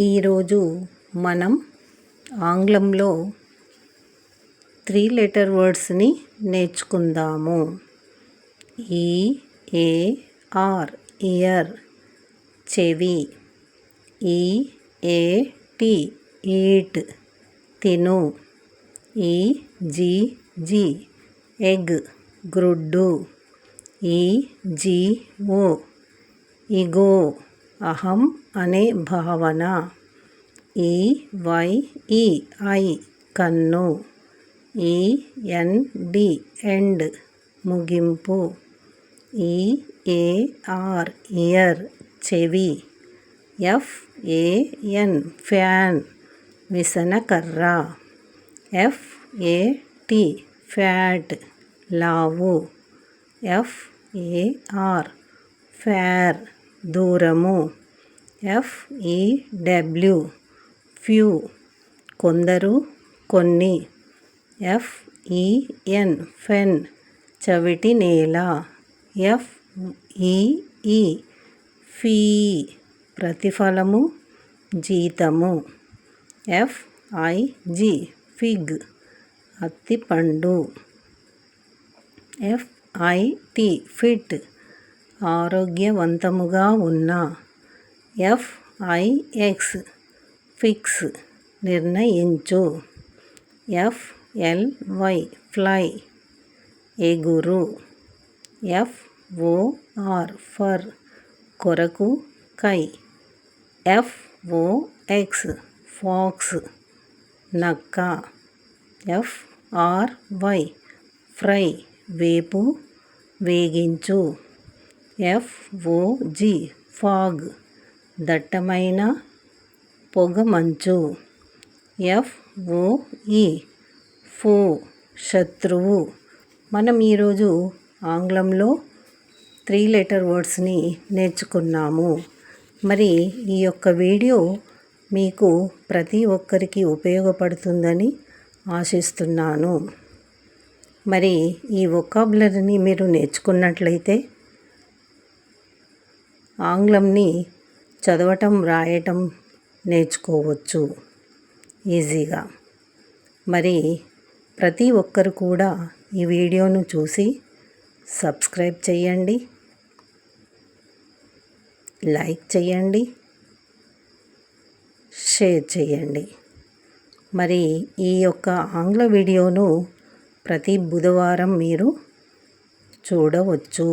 ఈరోజు మనం ఆంగ్లంలో త్రీ లెటర్ వర్డ్స్ని నేర్చుకుందాము. ఈ ఏ ఆర్ ఇయర్ చెవి ఈ ఏ టీ ఈట్ తిను ఈ జీ జీ ఎగ్ గ్రుడ్డు ఈ జీ ఓ ఇగో. అహం అనే భావన ఈ వై ఈ ఐ కన్ను ఈ ఎన్ డి ఎండ్ ముగింపు ఈ ఏ ఆర్ ఇయర్ చెవి ఎఫ్ ఏ ఎన్ ఫ్యాన్ విసనకర్ర ఎఫ్ ఏ టి ఫ్యాట్ లావు ఎఫ్ ఏ ఆర్ ఫేర్ దూరము. F E W few e, కొందరు కొన్ని. ఎఫ్ఈఎన్ ఫెన్ e, చవిటి నేల. ఎఫ్ఈఈ ఫీ e, ప్రతిఫలము జీతము. ఎఫ్ఐజి ఫిగ్ అత్తిపండు. ఎఫ్ఐటి ఫిట్ ఆరోగ్యవంతముగా ఉన్న ఎఫ్ఐఎక్స్ ఫిక్స్ నిర్ణయించు. ఎఫ్ఎల్వై ఫ్లై ఎగురు. ఎఫ్ఓఆర్ ఫర్ కొరకు కై. ఎఫ్ఓఎక్స్ ఫాక్స్ నక్క. ఎఫ్ఆర్వై ఫ్రై వేపు వేగించు. ఎఫ్ఓజి ఫాగ్. దట్టమైన పొగమంచు ఎఫ్ఓఈ ఫో. శత్రువు. మనం ఈరోజు ఆంగ్లంలో త్రీ లెటర్ వర్డ్స్ని నేర్చుకున్నాము. మరి ఈ యొక్క వీడియో మీకు ప్రతి ఒక్కరికి ఉపయోగపడుతుందని ఆశిస్తున్నాను. మరి ఈ వొకాబులరీని మీరు నేర్చుకున్నట్లయితే ఆంగ్లంని చదవటం రాయటం నేర్చుకోవచ్చు. ఈజీగా. మరి ప్రతి ఒక్కరు కూడా ఈ వీడియోను చూసి సబ్స్క్రైబ్ చేయండి లైక్ చేయండి షేర్ చేయండి మరి ఈ యొక్క ఆంగ్ల వీడియోను ప్రతి బుధవారం మీరు చూడవచ్చు.